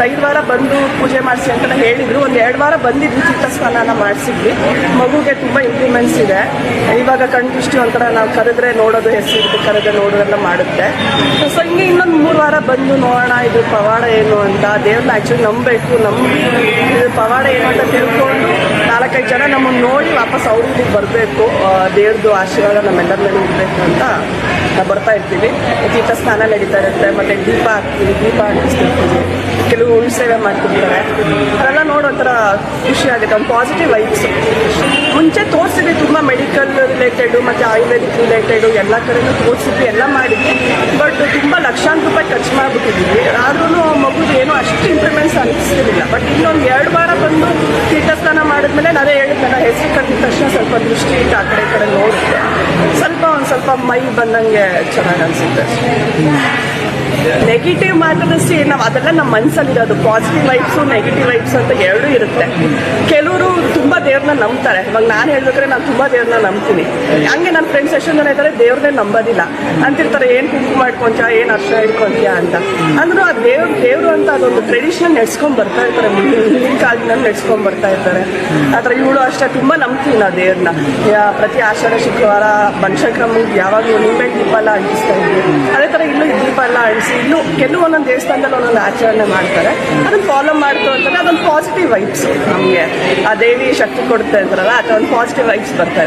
ಒಂದು ಐದು ವಾರ ಬಂದು ಪೂಜೆ ಮಾಡಿಸಿ ಅಂತ ಹೇಳಿದ್ರು. ಒಂದು ಎರಡು ವಾರ ಬಂದಿದ್ವಿ ತೀರ್ಥ ಸ್ನಾನ ಮಾಡಿಸಿದ್ವಿ. ಮಗುಗೆ ತುಂಬ ಇಂಪ್ರೂವ್ಮೆಂಟ್ಸ್ ಇದೆ. ಇವಾಗ ಕಣ್ದೃಷ್ಟಿ ಒಂಥರ ನಾವು ಕರೆದ್ರೆ ನೋಡೋದು, ಹೆಸರು ಕರೆದ್ರೆ ನೋಡೋದೆಲ್ಲ ಮಾಡುತ್ತೆ. ಸೊ ಹಿಂಗೆ ಇನ್ನೊಂದು ಮೂರು ವಾರ ಬಂದು ನೋಡೋಣ, ಇದು ಪವಾಡ ಏನು ಅಂತ ದೇವ್ರನ್ನ ಆ್ಯಕ್ಚುಲಿ ನಂಬಬೇಕು, ನಂಬಿ ಇದು ಪವಾಡ ಏನು ಅಂತ ತಿಳ್ಕೊಂಡು ನಾಲ್ಕೈದು ಜನ ನಮ್ಮನ್ನು ನೋಡಿ ವಾಪಸ್ ಅವ್ರಿಗೆ ಬರಬೇಕು. ದೇವ್ರದ್ದು ಆಶೀರ್ವಾದ ನಮ್ಮೆಲ್ಲರ ಮೇಲೆ ಇರಬೇಕು ಅಂತ ಬರ್ತಾ ಇರ್ತೀವಿ. ತೀರ್ಥ ಸ್ನಾನ ನಡೀತಾ ಇರುತ್ತೆ. ಮತ್ತು ದೀಪ ಹಾಕ್ತೀವಿ. ದೀಪ ಹಾಕಿಸ್ತಿರ್ತೀವಿ. ಕೆಲವು ಉಣ್ ಸೇವೆ ಮಾಡ್ತಿರ್ತಾರೆ ಅದೆಲ್ಲ ನೋಡೋ ಒಂಥರ ಖುಷಿ ಆಗುತ್ತೆ. ಒಂದು ಪಾಸಿಟಿವ್ ವೈಬ್ಸ್ ಮುಂಚೆ ತೋರಿಸಿದ್ವಿ ತುಂಬ ಮೆಡಿಕಲ್ ರಿಲೇಟೆಡು ಮತ್ತು ಆಯುರ್ವೇದಿಕ್ ರಿಲೇಟೆಡು ಎಲ್ಲ ಕಡೆನೂ ತೋರಿಸಿದ್ವಿ, ಎಲ್ಲ ಮಾಡಿದ್ವಿ. ಬಟ್ ತುಂಬ ಲಕ್ಷಾಂತರ ರೂಪಾಯಿ ಖರ್ಚು ಮಾಡಿಬಿಟ್ಟಿದ್ವಿ ಆದ್ರೂ ಮಗುದು ಏನೂ ಅಷ್ಟು ಇಂಪ್ರೂವ್ಮೆಂಟ್ಸ್ ಅನಿಸ್ತಿರ್ಲಿಲ್ಲ ಬಟ್ ಇನ್ನೊಂದು ಎರಡು ವಾರ ಬಂದು ತೀರ್ಥಸ್ನಾನ ಮಾಡಿದ್ಮೇಲೆ ನಾನೇ ಹೇಳಿದ್ನಲ್ಲ ಹೆಸರು ಕಟ್ಟಿದ ಇಟ್ಟು ಆ ಕಡೆ ಕಡೆ ನೋಡಿದ್ರೆ ಸ್ವಲ್ಪ ಒಂದು ಸ್ವಲ್ಪ ಮೈ ಬಂದಂಗೆ ಚೆನ್ನಾಗಿ ಅನಿಸುತ್ತೆ. ನೆಗೆಟಿವ್ ಮಾತ್ರದಷ್ಟು ನಾವು ಅದೆಲ್ಲ ನಮ್ಮ ಮನಸ್ಸಲ್ಲಿರೋದು ಪಾಸಿಟಿವ್ ವೈಬ್ಸು ನೆಗೆಟಿವ್ ವೈಬ್ಸ್ ಅಂತ ಎರಡೂ ಇರುತ್ತೆ. ಕೆಲವರು ತುಂಬ ದೇವ್ರನ್ನ ನಂಬ್ತಾರೆ. ಇವಾಗ ನಾನು ಹೇಳ್ಬೇಕಾದ್ರೆ ನಾನು ತುಂಬ ದೇವ್ರನ್ನ ನಂಬ್ತೀನಿ. ಹಂಗೆ ನನ್ನ ಫ್ರೆಂಡ್ಸ್ ಎಷ್ಟೊಂದು ಜನ ಇದ್ದಾರೆ ದೇವ್ರನ್ನೇ ನಂಬೋದಿಲ್ಲ. ಅಂತಿರ್ತಾರೆ, ಏನು ಕುಂಕು ಮಾಡ್ಕೊಂತ ಏನು ಅರ್ಶನ ಇಟ್ಕೊಂತೀಯ? ಅಂತ. ಅಂದ್ರೂ ಆ ದೇವ್ರ ದೇವ್ರು ಅಂತ ಅದೊಂದು ಟ್ರೆಡಿಷನ್ ನಡ್ಸ್ಕೊಂಡ್ ಬರ್ತಾ ಇರ್ತಾರೆ ಹಿಂದಿನ ಕಾಲದಿಂದ ನಡ್ಸ್ಕೊಂಡ್ ಬರ್ತಾ ಇರ್ತಾರೆ. ಆ ಥರ ಇವಳು ಅಷ್ಟೇ, ತುಂಬಾ ನಂಬ್ತೀವಿ ನಾವು ದೇವ್ರನ್ನ. ಪ್ರತಿ ಆಷಾಢ, ಶುಕ್ರವಾರ ಬನಶಂಕ್ರಮ್ಮಗೆ ಯಾವಾಗಲೂ ನಿಂಬೆ ದೀಪ ಎಲ್ಲ ಅಂಟಿಸ್ತಾ ಇದ್ವಿ. ಅದೇ ತರ ಇಲ್ಲೂ ದೀಪ ಎಲ್ಲ ಅಂಟಿಸಿ ಇಲ್ಲೂ ಕೆಲವು ಒಂದೊಂದು ದೇವಸ್ಥಾನದಲ್ಲಿ ಒಂದೊಂದು ಆಚರಣೆ ಮಾಡ್ತಾರೆ. ಅದನ್ನ ಫಾಲೋ ಮಾಡ್ತು ಅಂತಂದ್ರೆ ಅದೊಂದು ಪಾಸಿಟಿವ್ ವೈಬ್ಸ್ ನಮಗೆ. ಆ ದೇವಿ ಶಕ್ತಿ ಕೊಡ್ತಾ ಇದ್ರಲ್ಲ ಒಂದು ಪಾಸಿಟಿವ್ ವೈಬ್ಸ್ ಬರ್ತಾ